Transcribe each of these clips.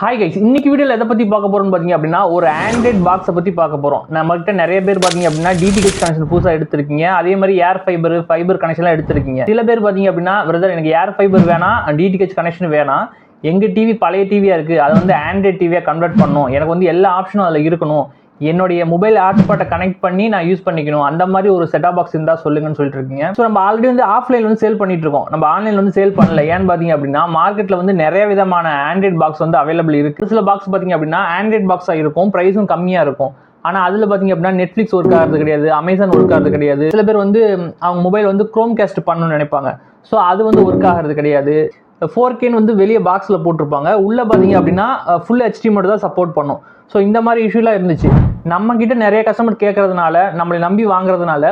Hi guys இன்னைக்கு வீடியோவில் எதை பற்றி பார்க்க போகிறோம்னு பார்த்தீங்க அப்படின்னா ஒரு ஆண்ட்ராய்ட் பாக்ஸை பற்றி பார்க்க போகிறோம் நம்மகிட்ட நிறைய பேர் பார்த்தீங்க அப்படின்னா டிடிஹெச் கனெக்ஷன் புதுசாக எடுத்திருக்கீங்க. அதே மாதிரி ஏர் ஃபைபர் ஃபைபர் கனெக்ஷன்லாம் எடுத்திருக்கீங்க. சில பேர் பார்த்தீங்க அப்படின்னா பிரதர் எனக்கு ஏர் ஃபைபர் வேணாம் டிடிஹெச் கனெக்ஷன் வேணாம். எங்கள் டிவி பழைய டிவியாக இருக்குது அதை வந்து ஆண்ட்ராய்ட் டிவியாக கன்வெர்ட் பண்ணணும். எனக்கு வந்து எல்லா ஆப்ஷனும் அதில் இருக்கணும். என்னுடைய மொபைல் ஹாட்ஸ்பாட்டை கனெக்ட் பண்ணி நான் யூஸ் பண்ணிக்கணும். அந்த மாதிரி ஒரு செட்டா பாக்ஸ் இருந்தால் சொல்லுங்கன்னு சொல்லிட்டு இருக்கீங்க. ஸோ நம்ம ஆல்ரெடி வந்து ஆஃப்லைன் வந்து சேல் பண்ணிட்டு இருக்கோம். நம்ம ஆன்லைன் வந்து சேல் பண்ணல. ஏன்னு பார்த்தீங்க அப்படின்னா மார்க்கெட்டில் வந்து நிறைய விதமான ஆண்ட்ராய்ட் பாக்ஸ் வந்து அவைலபிள் இருக்கு. சில பாக்ஸ் பார்த்தீங்க அப்படின்னா ஆண்ட்ராய்ட் பாக்ஸாக இருக்கும். ப்ரைஸும் கம்மியாக இருக்கும். ஆனால் அதில் பார்த்தீங்க அப்படின்னா நெட்ஃப்ளிக்ஸ் ஒர்க் ஆகிறது கிடையாது அமேசான் ஒர்க் ஆகிறது கிடையாது. சில பேர் வந்து அவங்க மொபைல் வந்து க்ரோம் கேஸ்ட் பண்ணணும்னு நினைப்பாங்க. ஸோ அது வந்து ஒர்க் ஆகிறது கிடையாது. ஃபோர் கேன்னு வந்து வெளியே பாக்ஸில் போட்டிருப்பாங்க. உள்ளே பார்த்தீங்க அப்படின்னா ஃபுல் ஹெச்டி மட்டும் தான் சப்போர்ட் பண்ணும். ஸோ இந்த மாதிரி இஷ்யூலாம் இருந்துச்சு. நம்ம கிட்ட நிறைய கஸ்டமர் கேட்கறதுனால நம்மளை நம்பி வாங்குறதுனால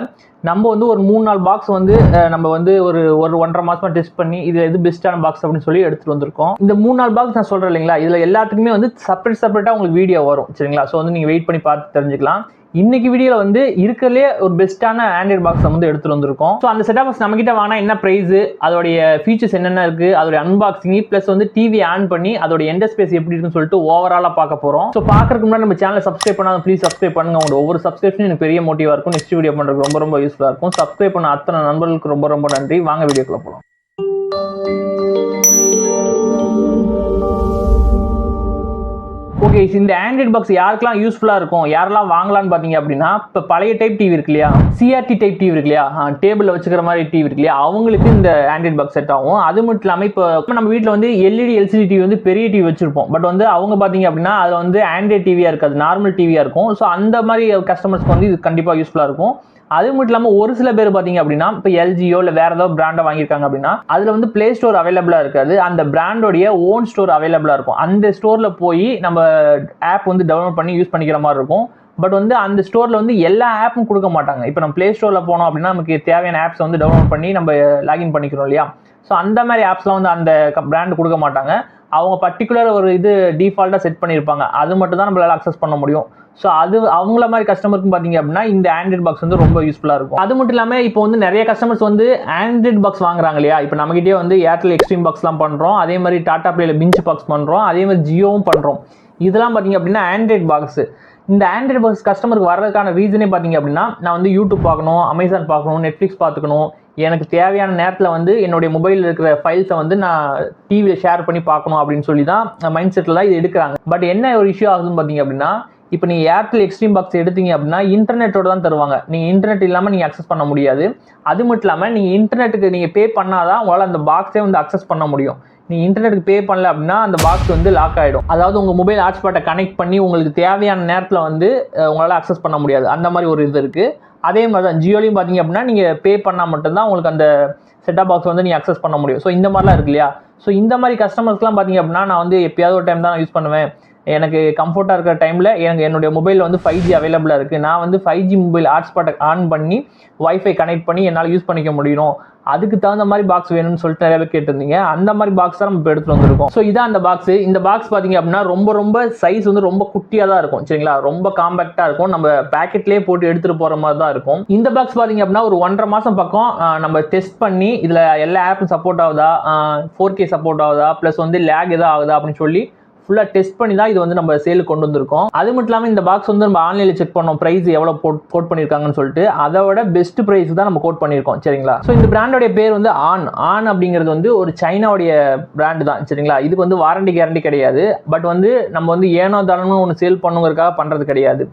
நம்ம வந்து ஒரு மூணு நாலு பாக்ஸ் வந்து நம்ம வந்து ஒரு ஒரு ஒன்றரை மாசமா டெஸ்ட் பண்ணி இது எது பெஸ்ட்டான பாக்ஸ் அப்படின்னு சொல்லி எடுத்துட்டு வந்திருக்கோம். இந்த மூணு நாலு பாக்ஸ் நான் சொல்றேன் இல்லைங்களா? இதுல எல்லாத்துக்குமே வந்து செப்பரேட் செப்பரேட்டா உங்களுக்கு வீடியோ வரும். சரிங்களா? ஸோ வந்து நீங்க வெயிட் பண்ணி பார்த்து தெரிஞ்சுக்கலாம். இன்னைக்கு வீடியோல வந்து இருக்கிறதுலே ஒரு பெஸ்ட்டான ஆண்ட்ராய்ட் பாக்ஸ் வந்து எடுத்துட்டு வந்திருக்கோம். ஸோ அந்த செட்டப் பாக்ஸ் நம்ம கிட்ட வாங்கினா என்ன பிரைஸ் அதோடைய ஃபீச்சர்ஸ் என்னென்ன இருக்கு அதோட அன்பாக்சிங் ப்ளஸ் வந்து டிவி ஆன் பண்ணி அதோட எந்த ஸ்பேஸ் எப்படி இருக்குன்னு சொல்லிட்டு ஓவராலா பார்க்க போறோம். ஸோ பார்க்கறதுக்கு முன்னாடி நம்ம சேனலை சப்ஸ்கிரைப் பண்ணாத ப்ளீஸ் சப்ஸ்கிரைப் பண்ணுங்க. உங்களோட ஒவ்வொரு சப்ஸ்கிரிப்ஷன் எனக்கு பெரிய மோட்டிவா இருக்கும். நெக்ஸ்ட் வீடியோ பண்றதுக்கு ரொம்ப ரொம்ப யூஸ்ஃபுல்லா இருக்கும். சப்ஸ்கிரைப் பண்ண அத்தனை நண்பர்களுக்கு ரொம்ப ரொம்ப நன்றி. வாங்க வீடியோக்குள்ள போகலாம் ஓகே இந்த ஆண்ட்ராய்ட் பாக்ஸ் யாருக்கெல்லாம் யூஸ்ஃபுல்லாக இருக்கும்? யாரெல்லாம் வாங்கலாம்னு பார்த்தீங்க அப்படின்னா இப்போ பழைய டைப் டிவி இருக்கு இல்லையா? சிஆர்டி டைப் டிவி இருக்கு இல்லையா? டேபிளில் வச்சுக்கிற மாதிரி டிவி இருக்கு இல்லையா? அவங்களுக்கு இந்த ஆண்ட்ராய்ட் பாக்ஸ் செட் ஆகும். அது மட்டும் இல்லாமல் இப்போ இப்போ நம்ம வீட்டில் வந்து எல்இடி எல்சிடி டிவி வந்து பெரிய டிவி வச்சிருப்போம். பட் வந்து அவங்க பார்த்தீங்க அப்படின்னா அதில் வந்து ஆண்ட்ராய்ட் டிவியாக இருக்காது. நார்மல் டிவியாக இருக்கும். ஸோ அந்த மாதிரி கஸ்டமர்ஸ்க்கு வந்து இது கண்டிப்பாக யூஸ்ஃபுல்லாக இருக்கும். அது மட்டும் இல்லாமல் ஒரு சில பேர் பார்த்தீங்க அப்படின்னா இப்போ எல்ஜியோ இல்லை வேற ஏதாவது பிராண்டை வாங்கியிருக்காங்க அப்படின்னா அதில் வந்து ப்ளே ஸ்டோர் அவைலபிளாக இருக்காது. அந்த பிராண்டோடைய ஓன் ஸ்டோர் அவைலபிளாக இருக்கும். அந்த ஸ்டோரில் போய் நம்ம ஆப் வந்து டவுன்லோட் பண்ணி யூஸ் பண்ணிக்கிற மாதிரி இருக்கும். பட் வந்து அந்த ஸ்டோரில் வந்து எல்லா ஆப்பும் கொடுக்க மாட்டாங்க. இப்போ நம்ம ப்ளே ஸ்டோரில் போனோம் அப்படின்னா நமக்கு தேவையான ஆப்ஸ் வந்து டவுன்லோட் பண்ணி நம்ம லாகின் பண்ணிக்கிறோம் இல்லையா? ஸோ அந்த மாதிரி ஆப்ஸ்லாம் வந்து அந்த பிராண்ட் கொடுக்க மாட்டாங்க. அவங்க பர்டிகுலர் ஒரு இது டிஃபால்ட்டாக செட் பண்ணியிருப்பாங்க அது மட்டும் தான் நம்மளால் அக்சஸ் பண்ண முடியும். ஸோ அது அவங்கள மாதிரி கஸ்டமருக்கு பார்த்தீங்க அப்படின்னா இந்த ஆண்ட்ராய்ட் பாக்ஸ் வந்து ரொம்ப யூஸ்ஃபுல்லாக இருக்கும். அது மட்டும் இல்லாமல் இப்போ வந்து நிறைய கஸ்டமர்ஸ் வந்து ஆண்ட்ராய்ட் பாக்ஸ் வாங்குறாங்க இல்லையா? இப்போ நம்மகிட்டே வந்து ஏர்டெல் எக்ஸ்ட்ரீம் பாக்ஸ்லாம் பண்ணுறோம் அதே மாதிரி டாடா பிளேல பிஞ்ச் பாக்ஸ் பண்ணுறோம் அதே மாதிரி ஜியோவும் பண்ணுறோம் இதெல்லாம் பார்த்தீங்க அப்படின்னா ஆண்ட்ராய்ட் பாக்ஸ் இந்த ஆண்ட்ராய்டு பாக்ஸ் கஸ்டமருக்கு வர்றதுக்கான ரீசனே பார்த்தீங்க அப்படின்னா நான் வந்து யூடியூப் பார்க்கணும் அமேசான் பார்க்கணும் நெட்ஃப்ளிக்ஸ் பார்த்துக்கணும். எனக்கு தேவையான நேரத்தில் வந்து என்னுடைய மொபைலில் இருக்கிற ஃபைல்ஸை வந்து நான் டிவியில் ஷேர் பண்ணி பார்க்கணும் அப்படின்னு சொல்லி தான் மைண்ட் செட்டில் தான் இது எடுக்கிறாங்க. பட் என்ன ஒரு இஷ்யூ ஆகுதுன்னு பார்த்தீங்க அப்படின்னா இப்போ நீங்கள் ஏர்டெல் எக்ஸ்ட்ரீம் பாக்ஸ் எடுத்தீங்க அப்படின்னா இன்டர்நெட்டோட தான் தருவாங்க. நீங்கள் இன்டர்நெட் இல்லாமல் நீங்கள் அக்சஸ் பண்ண முடியாது. அது மட்டும் இல்லாமல் நீங்கள் இன்டர்நெட்டுக்கு நீங்கள் பே பண்ணாதான் உங்களால் அந்த பாக்ஸே வந்து அக்சஸ் பண்ண முடியும். நீங்கள் இன்டர்நெட்டுக்கு பே பண்ணல அப்படின்னா அந்த பாக்ஸ் வந்து லாக் ஆகிடும் அதாவது உங்கள் மொபைல் ஹாட்ஸ்பாட்டை கனெக்ட் பண்ணி உங்களுக்கு தேவையான நேரத்தில் வந்து உங்களால் அக்சஸ் பண்ண முடியாது. அந்த மாதிரி ஒரு இது இருக்குது அதே மாதிரி தான் ஜியோலையும் பார்த்தீங்க அப்படின்னா நீங்கள் பே பண்ணால் மட்டும்தான் உங்களுக்கு அந்த செட்டாக பாக்ஸ் வந்து நீங்கள் அக்சஸ் பண்ண முடியும். ஸோ இந்த மாதிரிலாம் இருக்கு இல்லையா? ஸோ இந்த மாதிரி கஸ்டமர்ஸ்லாம் பார்த்தீங்க அப்படின்னா நான் வந்து எப்பயாவது ஒரு டைம் தான் யூஸ் பண்ணுவேன். எனக்கு கம்ஃபர்ட்டாக இருக்கிற டைமில் எனக்கு என்னுடைய மொபைலில் வந்து ஃபைவ் ஜி அவைலபிளாக இருக்குது நான் வந்து ஃபைவ் ஜி மொபைல் ஹாட்ஸ்பாட்டை ஆன் பண்ணி ஒய்ஃபை கனெக்ட் பண்ணி என்னால் யூஸ் பண்ணிக்க முடியும். அதுக்கு தகுந்த மாதிரி பாக்ஸ் வேணும்னு சொல்லிட்டு நிறைய பேர் கேட்டிருந்தீங்க. அந்த மாதிரி பாக்ஸ் தான் நம்ம இப்போ எடுத்துட்டு வந்திருக்கோம். ஸோ இதான் அந்த பாக்ஸ் இந்த பாக்ஸ் பார்த்தீங்க அப்படின்னா ரொம்ப ரொம்ப சைஸ் வந்து ரொம்ப குட்டியாக தான் இருக்கும். சரிங்களா? ரொம்ப காம்பேக்டாக இருக்கும். நம்ம பேக்கெட்லேயே போட்டு எடுத்துகிட்டு போகிற மாதிரி தான் இருக்கும். இந்த பாக்ஸ் பார்த்தீங்க அப்படின்னா ஒரு ஒன்றரை மாதம் பக்கம் நம்ம டெஸ்ட் பண்ணி இதில் எல்லா ஆப்பும் சப்போர்ட் ஆகுதா? ஃபோர் கே சப்போர்ட் ஆகுதா? ப்ளஸ் வந்து லேக் எதாவது ஆகுதா? அப்படின்னு சொல்லி ஃபுல்லாக டெஸ்ட் பண்ணி தான் இது வந்து நம்ம சேலுக்கு கொண்டு வந்திருக்கோம். அது மட்டும் இல்லாமல் இந்த பாக்ஸ் வந்து நம்ம ஆன்லைனில் செக் பண்ணோம். ப்ரைஸ் எவ்வளோ போட் கோட் பண்ணியிருக்காங்கன்னு சொல்லிட்டு அதோட பெஸ்ட் ப்ரைஸ் தான் நம்ம கோட் பண்ணியிருக்கோம் சரிங்களா? ஸோ இந்த பிராண்டோடைய பேர் வந்து ஆன் ஆன் அப்படிங்கிறது வந்து ஒரு சைனாவுடைய பிராண்டு தான். சரிங்களா? இதுக்கு வந்து வாரண்டி கேரண்டி கிடையாது. பட் வந்து நம்ம வந்து ஏனோ தானோ ஒன்று சேல் பண்ணுங்கிறதுக்காக பண்ணுறது கிடையாது.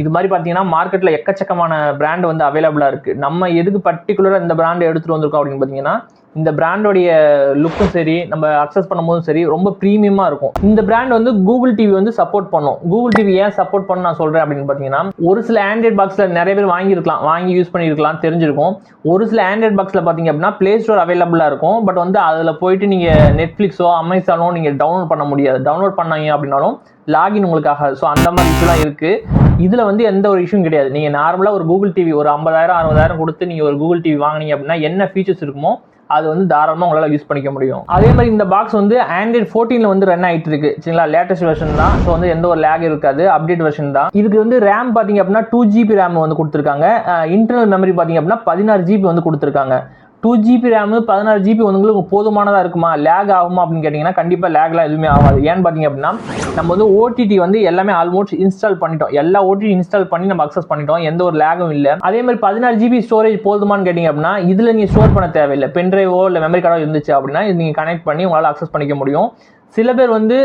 இது மாதிரி பார்த்தீங்கன்னா மார்க்கெட்டில் எக்கச்சக்கமான பிராண்ட் வந்து அவைலபிளாக இருக்குது நம்ம எதுக்கு பர்டிகுலராக இந்த பிராண்ட் எடுத்துகிட்டு வந்திருக்கோம் அப்படின்னு பார்த்தீங்கன்னா இந்த பிராண்டோடைய லுக்கும் சரி நம்ம அக்சஸ் பண்ணும்போதும் சரி ரொம்ப ப்ரீமியமாக இருக்கும். இந்த பிராண்ட் வந்து கூகுள் டிவி வந்து சப்போர்ட் பண்ணும். கூகுள் டிவி ஏன் சப்போர்ட் பண்ண நான் சொல்கிறேன் அப்படின்னு பார்த்தீங்கன்னா ஒரு சில ஆண்ட்ராய்ட் பாக்ஸில் நிறைய பேர் வாங்கியிருக்கலாம். வாங்கி யூஸ் பண்ணியிருக்கலாம் தெரிஞ்சிருக்கும். ஒரு சில ஆண்ட்ராய்ட் பாக்ஸில் பார்த்தீங்க அப்படின்னா ப்ளே ஸ்டோர் அவைலபிளாக இருக்கும். பட் வந்து அதில் போயிட்டு நீங்கள் நெட்ஃப்ளிக்ஸோ அமேசானோ நீங்கள் டவுன்லோட் பண்ண முடியாது. டவுன்லோட் பண்ணாங்க அப்படின்னாலும் லாகின் உங்களுக்கு ஆகாது ஸோ அந்த மாதிரி இஷ்யூலாம் இருக்குது இதில் வந்து எந்த ஒரு இஷ்யூ கிடையாது. நீங்கள் நார்மலாக ஒரு கூகுள் டிவி ஒரு ஐம்பதாயிரம் அறுபதாயிரம் கொடுத்து நீங்கள் ஒரு கூகுள் டிவி வாங்குனீங்க அப்படின்னா என்ன ஃபீச்சர்ஸ் இருக்குமோ அது வந்து தாராளமாக உங்களால் யூஸ் பண்ணிக்க முடியும். அதே மாதிரி இந்த பாக்ஸ் வந்து ஆண்ட்ராய்ட் ஃபோர்டீனில் வந்து ரன் ஆகிட்டு இருக்கு. சரிங்களா? லேட்டஸ்ட் வெர்ஷன் தான். ஸோ வந்து எந்த ஒரு லேக் இருக்காது. அப்டேட் வெர்ஷன் தான். இதுக்கு வந்து ரேம் பார்த்தீங்க அப்படின்னா டூ ஜிபி ரேம் வந்து கொடுத்துருக்காங்க. இன்டர்னல் மெமரி பார்த்தீங்க அப்படின்னா பதினாறு ஜிபி வந்து கொடுத்துருக்காங்க. டூ ஜிபி ரேமு பதினாறு ஜிபி வந்து உங்களுக்கு போதுமானதாக இருக்குமா? லேக் ஆகுமா அப்படின்னு கேட்டிங்கன்னா கண்டிப்பாக லேக்லாம் எதுவுமே ஆகாது. ஏன்னு பார்த்தீங்க அப்படின்னா நம்ம வந்து ஓடிடி வந்து எல்லாமே ஆல்மோஸ்ட் இன்ஸ்டால் பண்ணிட்டோம். எல்லா ஓடிடி இன்ஸ்டால் பண்ணி நம்ம அக்சஸ் பண்ணிட்டோம். எந்த ஒரு லேகும் இல்லை. அதே மாதிரி பதினாறு ஜிபி ஸ்டோரேஜ் போதுமான்னு கேட்டிங்க அப்படின்னா இதில் நீங்கள் ஸ்டோர் பண்ண தேவையில்லை. பென்ட்ரைவோ இல்லை மெமரி கார்டோ இருந்துச்சு அப்படின்னா இது நீங்கள் கனெக்ட் பண்ணி உங்களால் அக்சஸ் பண்ணிக்க முடியும். சில பேர் வந்து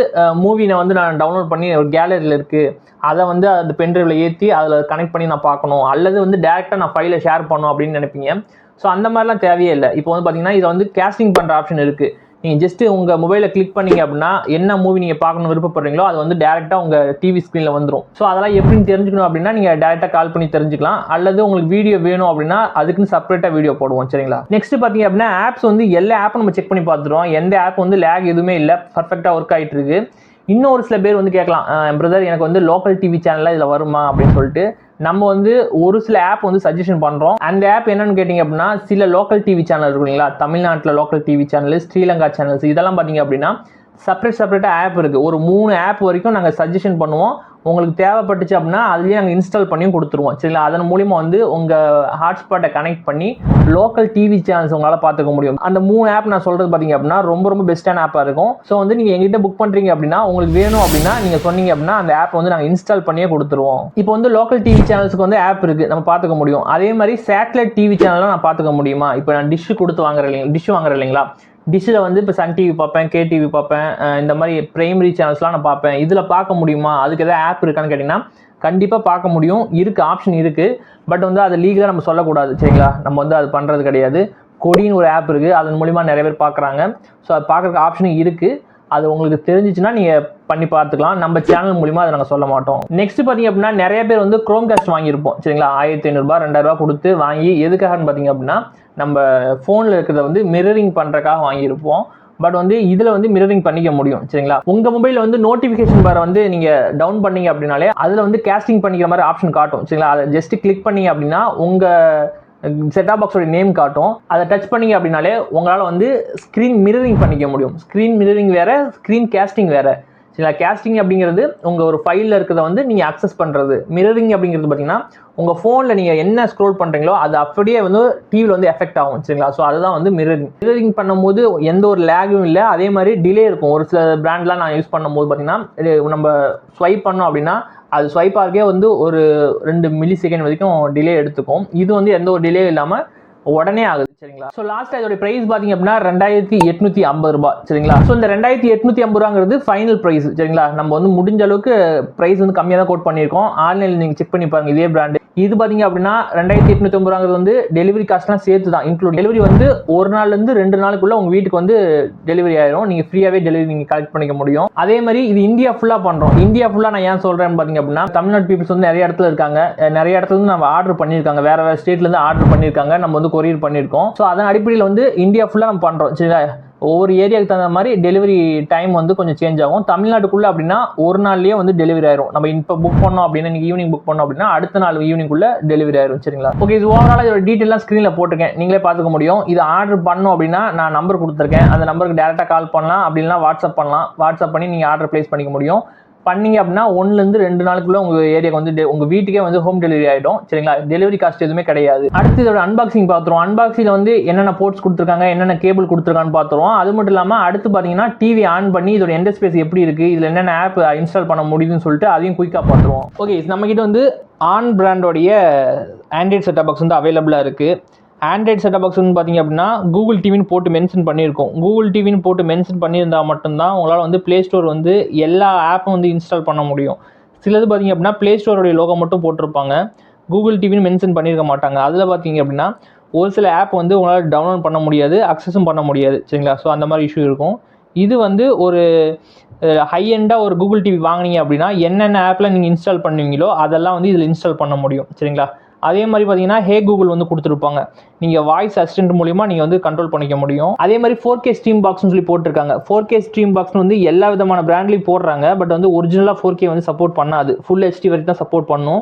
மூவினை வந்து நான் டவுன்லோட் பண்ணி ஒரு கேலரியில் இருக்குது அதை வந்து அந்த பென்ட்ரைவில் ஏற்றி அதில் கனெக்ட் பண்ணி நான் பார்க்கணும். அல்லது வந்து டேரெக்டாக நான் ஃபைலை ஷேர் பண்ணணும் அப்படின்னு நினைப்பீங்க. ஸோ அந்த மாதிரிலாம் தேவையே இல்லை. இப்போ வந்து பார்த்தீங்கன்னா இதை வந்து கேஸ்டிங் பண்ணுற ஆப்ஷன் இருக்குது நீங்கள் ஜஸ்ட்டு உங்கள் மொபைலில் கிளிக் பண்ணீங்க அப்படின்னா என்ன மூவி நீங்கள் பார்க்கணும் விருப்பப்படுறீங்களோ அது வந்து டேரெக்டாக உங்கள் டிவி ஸ்க்ரீனில் வந்துடும் ஸோ அதெல்லாம் எப்படின்னு தெரிஞ்சுக்கணும் அப்படின்னா நீங்கள் டேரெக்டாக கால் பண்ணி தெரிஞ்சுக்கலாம். அல்லது உங்களுக்கு வீடியோ வேணும் அப்படின்னா அதுக்குன்னு செப்பரேட்டாக வீடியோ போடுவோம் சரிங்களா? நெக்ஸ்ட் பார்த்தீங்க அப்படின்னா ஆப்ஸ் வந்து எல்லா ஆப்பும் நம்ம செக் பண்ணி பார்த்துருவோம் எந்த ஆப் வந்து லேக் எதுவுமே இல்லை. பர்ஃபெக்டாக ஒர்க் ஆகிட்டு இருக்கு. இன்னும் ஒரு சில பேர் வந்து கேட்கலாம் பிரதர் எனக்கு வந்து லோக்கல் டிவி சேனலில் இதில் வருமா? அப்படின்னு சொல்லிட்டு நம்ம வந்து ஒரு சில ஆப் வந்து சஜஷன் பண்ணுறோம் அந்த ஆப் என்னன்னு கேட்டிங்க அப்படின்னா சில லோக்கல் டிவி சேனல் இருக்கும் இல்லைங்களா? தமிழ்நாட்டில் local TV channel Sri Lanka channels இதெல்லாம் பார்த்தீங்க அப்படின்னா செப்பரேட் செப்பரேட்டாக ஆப் இருக்குது ஒரு மூணு ஆப் வரைக்கும் நாங்கள் சஜஷன் பண்ணுவோம். உங்களுக்கு தேவைப்பட்டுச்சு அப்படின்னா அதுலேயே நாங்கள் இன்ஸ்டால் பண்ணியும் கொடுத்துருவோம். சரிங்களா? அதன் மூலிமா வந்து உங்கள் ஹாட்ஸ்பாட்டை கனெக்ட் பண்ணி லோக்கல் டிவி சேனல்ஸ் உங்களால் பார்த்துக்க முடியும். அந்த மூணு ஆப் நான் சொல்கிறது பார்த்தீங்க அப்படின்னா ரொம்ப ரொம்ப பெஸ்ட்டான ஆப்பாக இருக்கும். ஸோ வந்து நீங்கள் எங்கிட்ட புக் பண்ணுறீங்க அப்படின்னா உங்களுக்கு வேணும் அப்படின்னா நீங்கள் சொன்னீங்க அப்படின்னா அந்த ஆப் வந்து நாங்கள் இன்ஸ்டால் பண்ணியே கொடுத்துருவோம். இப்போ வந்து லோக்கல் டிவி சேனல்ஸுக்கு வந்து ஆப் இருக்குது நம்ம பார்த்துக்க முடியும். அதே மாதிரி சேட்டலைட் டிவி சேனல்லாம் நான் பார்த்துக்க முடியுமா? இப்போ நான் டிஷ்ஷு கொடுத்து வாங்குறேன் இல்லைங்களா? டிஷ் வாங்குறேன் இல்லைங்களா? டிஷ்ஷில் வந்து இப்போ சன் டிவி பார்ப்பேன் கே டிவி பார்ப்பேன் இந்த மாதிரி பிரைமரி சேனல்ஸ்லாம் நான் பார்ப்பேன். இதில் பார்க்க முடியுமா? அதுக்கு எதாவது ஆப் இருக்கான்னு கேட்டிங்கன்னா கண்டிப்பாக பார்க்க முடியும். இருக்குது ஆப்ஷன் இருக்குது பட் வந்து அது லீகலாக நம்ம சொல்லக்கூடாது சரிங்களா? நம்ம வந்து அது பண்ணுறது கிடையாது. கொடின்னு ஒரு ஆப் இருக்குது அதன் மூலிமா நிறைய பேர் பார்க்குறாங்க. ஸோ அது பார்க்குறதுக்கு ஆப்ஷனும் இருக்குது அது உங்களுக்கு தெரிஞ்சிச்சுன்னா நீங்கள் பண்ணி பார்த்துக்கலாம். நம்ம சேனல் மூலிமா அதை நாங்கள் சொல்ல மாட்டோம். நெக்ஸ்ட் பார்த்தீங்க அப்படின்னா நிறைய பேர் வந்து க்ரோம் கேஸ்ட் வாங்கியிருப்போம். சரிங்களா? ஆயிரத்தி ஐநூறுரூபா ரெண்டாயிரரூபா கொடுத்து வாங்கி எதுக்காகன்னு பார்த்தீங்க அப்படின்னா நம்ம ஃபோனில் இருக்கிறத வந்து மிரரிங் பண்ணுறக்காக வாங்கியிருப்போம். பட் வந்து இதில் வந்து மிரரிங் பண்ணிக்க முடியும். சரிங்களா? உங்கள் மொபைலில் வந்து நோட்டிஃபிகேஷன் பாரை வந்து நீங்கள் டவுன் பண்ணீங்க அப்படின்னாலே அதில் வந்து கேஸ்டிங் பண்ணிக்கிற மாதிரி ஆப்ஷன் காட்டும். சரிங்களா? அதை ஜஸ்ட் கிளிக் பண்ணீங்க அப்படின்னா உங்கள் செட்டாப் பாக்ஸோட நேம் காட்டும். அதை டச் பண்ணீங்க அப்படின்னாலே உங்களால் வந்து ஸ்க்ரீன் மிரரிங் பண்ணிக்க முடியும். ஸ்க்ரீன் மிரரிங் வேறு ஸ்க்ரீன் கேஸ்டிங் வேறு. சரிங்களா கேஸ்டிங் அப்படிங்கிறது உங்கள் ஒரு ஃபைலில் இருக்கிறத வந்து நீங்கள் அக்சஸ் பண்ணுறது மிரரிங் அப்படிங்கிறது பார்த்தீங்கன்னா உங்கள் ஃபோனில் நீங்கள் என்ன ஸ்க்ரோல் பண்ணுறீங்களோ அது அப்படியே வந்து டிவியில் வந்து எஃபெக்ட் ஆகும் சரிங்களா? ஸோ அதுதான் வந்து மிரரிங் மிரரிங் பண்ணும்போது எந்த ஒரு லேகும் இல்லை. அதே மாதிரி டிலே இருக்கும். ஒரு சில பிராண்ட்லாம் நான் யூஸ் பண்ணும்போது பார்த்தீங்கன்னா இது நம்ம ஸ்வைப் பண்ணோம் அப்படின்னா அது ஸ்வைப் ஆகவே வந்து ஒரு ரெண்டு மில்லி செகண்ட் வரைக்கும் டிலே எடுத்துக்கும். இது வந்து எந்த ஒரு டிலே இல்லாமல் உடனே ஆகுது சரிங்களா? ஸோ லாஸ்ட் இதோட பிரைஸ் பார்த்தீங்க அப்படின்னா ரெண்டாயிரத்தி எட்நூத்தி ஐம்பது ரூபாய் சரிங்களா? ஸோ இந்த ரெண்டாயிரத்தி எட்நூத்தி ஐம்பது ரூபாங்கிறது ஃபைனல் ப்ரைஸ் சரிங்களா? நம்ம வந்து முடிஞ்ச அளவுக்கு ப்ரைஸ் வந்து கம்மியாக தான் கோட் பண்ணியிருக்கோம் ஆன்லைனில் நீங்கள் செக் பண்ணி பாருங்க இதே பிராண்டு இது பார்த்தீங்க அப்படின்னா ரெண்டாயிரத்தி எட்நூத்தி ஐம்பது ரூபாங்கிறது வந்து டெலிவரி காஸ்ட்லாம் சேர்த்து தான் இன்க்ளூட் டெலிவரி வந்து ஒரு நாள்லேருந்து ரெண்டு நாளுக்குள்ள உங்கள் வீட்டுக்கு வந்து டெலிவரி ஆயிரும். நீங்கள் ஃப்ரீயாகவே டெலிவரி நீங்கள் கலெக்ட் பண்ணிக்க முடியும். அதே மாதிரி இது இந்தியா ஃபுல்லாக பண்ணுறோம் இந்தியா ஃபுல்லாக நான் ஏன் சொல்கிறேன்னு பார்த்தீங்க அப்படின்னா தமிழ்நாடு பீப்புள்ஸ் வந்து நிறைய இடத்துல இருக்காங்க. நிறைய இடத்துல இருந்து நம்ம ஆர்டர் பண்ணியிருக்காங்க. வேற வேற ஸ்டேட்லேருந்து ஆர்டர் பண்ணியிருக்காங்க. நம்ம வந்து கொரியர் பண்ணியிருக்கோம். ஸோ அதன் அடிப்படையில் வந்து இந்தியா ஃபுல்லாக நம்ம பண்ணுறோம் சரிங்களா? ஒவ்வொரு ஏரியாவுக்கு தகுந்த மாதிரி டெலிவரி டைம் வந்து கொஞ்சம் சேஞ்ச் ஆகும். தமிழ்நாட்டுக்குள்ளே அப்படின்னா ஒரு நாள்லேயே வந்து டெலிவரி ஆயிரும். நம்ம இப்போ புக் பண்ணோம் அப்படின்னா இன்னைக்கு ஈவினிங் புக் பண்ணோம் அப்படின்னா அடுத்த நாள் ஈவினிங்குள்ளே டெலிவரி ஆயிரும் சரிங்களா? ஓகே இது ஓவரால் இதோட டீட்டெயிலாம் ஸ்க்ரீனில் போட்டிருக்கேன். நீங்களே பார்த்துக்க முடியும். இது ஆர்டர் பண்ணோம் அப்படின்னா நான் நம்பர் கொடுத்துருக்கேன். அந்த நம்பருக்கு டேரெக்டாக கால் பண்ணலாம். அப்படின்னா வாட்ஸ்அப் பண்ணலாம். வாட்ஸ்அப் பண்ணி நீங்கள் ஆர்டர் ப்ளேஸ் பண்ணிக்க முடியும். பண்ணீங்க அப்படின்னா ஒன்லேருந்து ரெண்டு நாளுக்குள்ள உங்கள் ஏரியாவுக்கு வந்து உங்கள் உங்க வீட்டுக்கே வந்து ஹோம் டெலிவரி ஆகிடும் சரிங்களா? டெலிவரி காஸ்ட் எதுவுமே கிடையாது. அடுத்து இதோட அன்பாக்சிங் பார்த்துருவோம். அன்பாக்சிங்கில் வந்து என்னென்ன போர்ட்ஸ் கொடுத்துருக்காங்க என்னென்ன கேபிள் கொடுத்துருக்கான்னு பார்த்துருவோம். அது மட்டும் இல்லாமல் அடுத்து பார்த்தீங்கன்னா டிவி ஆன் பண்ணி இதோட எந்த ஸ்பேஸ் எப்படி இருக்குது இதில் என்னென்ன ஆப் இன்ஸ்டால் பண்ண முடியுதுன்னு சொல்லிட்டு அதையும் குயிக்காக பார்த்துருவோம். ஓகே நம்ம கிட்ட வந்து ஆன் பிராண்டோடைய ஆண்ட்ராய்ட் செட்டப் பாக்ஸ் வந்து அவைலபிளாக இருக்குது ஆண்ட்ராய்ட் செட்டப் பாக்ஸ்னு பார்த்தீங்க அப்படின்னா கூகுள் டிவின்னு போட்டு மென்ஷன் பண்ணியிருக்கோம். கூகுள் டிவின்னு போட்டு மென்ஷன் பண்ணியிருந்தால் மட்டும்தான் உங்களால் வந்து ப்ளே ஸ்டோர் வந்து எல்லா ஆப்பும் வந்து இன்ஸ்டால் பண்ண முடியும். சிலது பார்த்தீங்க அப்படின்னா ப்ளே ஸ்டோருடைய லோகோ மட்டும் போட்டிருப்பாங்க. கூகுள் டிவின்னு மென்ஷன் பண்ணியிருக்க மாட்டாங்க. அதில் பார்த்தீங்க அப்படின்னா ஒரு சில ஆப் வந்து உங்களால் டவுன்லோட் பண்ண முடியாது அக்சஸும் பண்ண முடியாது. சரிங்களா? ஸோ அந்த மாதிரி இஷ்யூ இருக்கும். இது வந்து ஒரு ஹை எண்டாக ஒரு கூகுள் டிவி வாங்குனீங்க அப்படின்னா என்னென்ன ஆப்பில் நீங்கள் இன்ஸ்டால் பண்ணுவீங்களோ அதெல்லாம் வந்து இதில் இன்ஸ்டால் பண்ண முடியும். சரிங்களா? அதே மாதிரி பார்த்தீங்கன்னா ஹே கூகுள் வந்து கொடுத்துருப்பாங்க. நீங்கள் வாய்ஸ் அசிஸ்டன்ட் மூலிமா நீங்கள் வந்து கண்ட்ரோல் பண்ணிக்க முடியும். அதே மாதிரி ஃபோர் கே ஸ்ட்ரீம் பாக்ஸ்னு சொல்லி போட்டிருக்காங்க. ஃபோர் கே ஸ்ட்ரீம் பாக்ஸ் வந்து எல்லா விதமான பிராண்ட்லையும் போடுறாங்க. பட் வந்து ஒரிஜினலாக ஃபோர் கே வந்து சப்போர்ட் பண்ணாது. ஃபுல் ஹெச்டி வரைக்கும் தான் சப்போர்ட் பண்ணும்.